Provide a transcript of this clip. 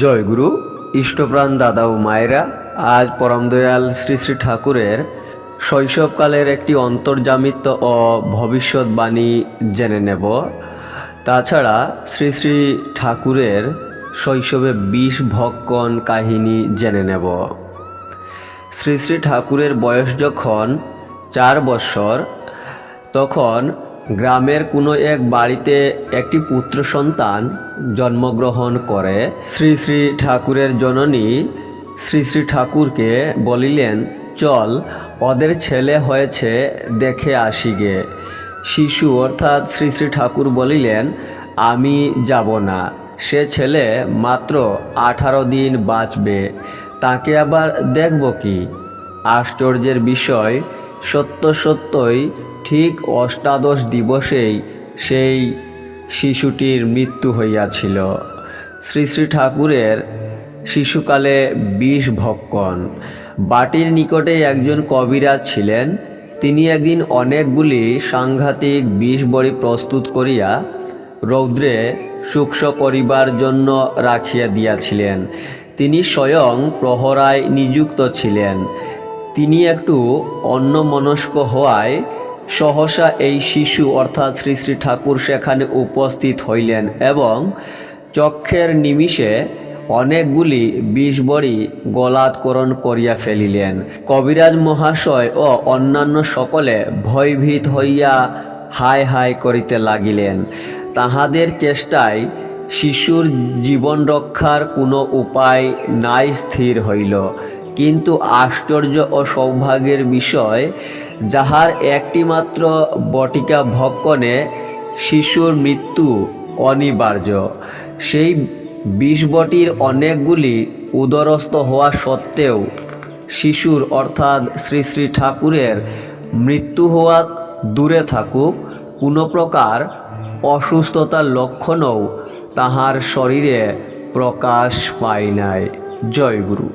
জয়গুরু ইষ্টপ্রাণ দাদা ও মায়েরা, আজ পরম দয়াল শ্রী শ্রী ঠাকুরের শৈশবকালের একটি অন্তর্জামিত ও ভবিষ্যৎবাণী জেনে নেব। তাছাড়া শ্রী শ্রী ঠাকুরের শৈশবে বিষ ভক্ষণ কাহিনী জেনে নেব। শ্রী শ্রী ঠাকুরের বয়স যখন চার বৎসর, তখন গ্রামের কোনো এক বাড়িতে একটি পুত্র সন্তান জন্মগ্রহণ করে। শ্রী শ্রী ঠাকুরের জননী শ্রী শ্রী ঠাকুরকে বলিলেন, চল, ওদের ছেলে হয়েছে, দেখে আসি গে। শিশু অর্থাৎ শ্রী শ্রী ঠাকুর বলিলেন, আমি যাব না। সে ছেলে মাত্র আঠারো দিন বাঁচবে। তাকে আবার দেখব কি? আশ্চর্যের বিষয় সত্য সত্যই ঠিক অষ্টাদশ দিবসেই সেই শিশুটির মৃত্যু হইয়াছিল। শ্রী শ্রী ঠাকুরের শিশুকালে বিষ ভক্ষণ। বাটির নিকটে একজন কবিরাজ ছিলেন। তিনি একদিন অনেকগুলি সাংঘাতিক বিষ বড়ি প্রস্তুত করিয়া রৌদ্রে শুষ্ক করিবার জন্য রাখিয়া দিয়াছিলেন। তিনি স্বয়ং প্রহরায় নিযুক্ত ছিলেন। তিনি একটু অন্যমনস্ক হওয়ায় সহসা এই শিশু, অর্থাৎ শ্রী শ্রী ঠাকুর সেখানে উপস্থিত হইলেন এবং চক্ষের নিমিষে অনেকগুলি বিষবড়ি গলাৎকরণ করিয়া ফেলিলেন। কবিরাজ মহাশয় ও অন্যান্য সকলে ভয়ভীত হইয়া হায় হায় করিতে লাগিলেন। তাহাদের চেষ্টায় শিশুর জীবন রক্ষার কোনো উপায় নাই স্থির হইল। কিন্তু আশ্চর্য ও সৌভাগ্যের বিষয়, যাহার একটিমাত্র বটিকা ভক্ষণে শিশুর মৃত্যু অনিবার্য। সেই বিষবটির অনেকগুলি উদরস্থ হওয়া সত্ত্বেও শিশুর অর্থাৎ শ্রী শ্রী ঠাকুরের মৃত্যু হওয়া দূরে থাকুক, কোনো প্রকার অসুস্থতার লক্ষণও তাহার শরীরে প্রকাশ পায় নাই। জয় গুরু।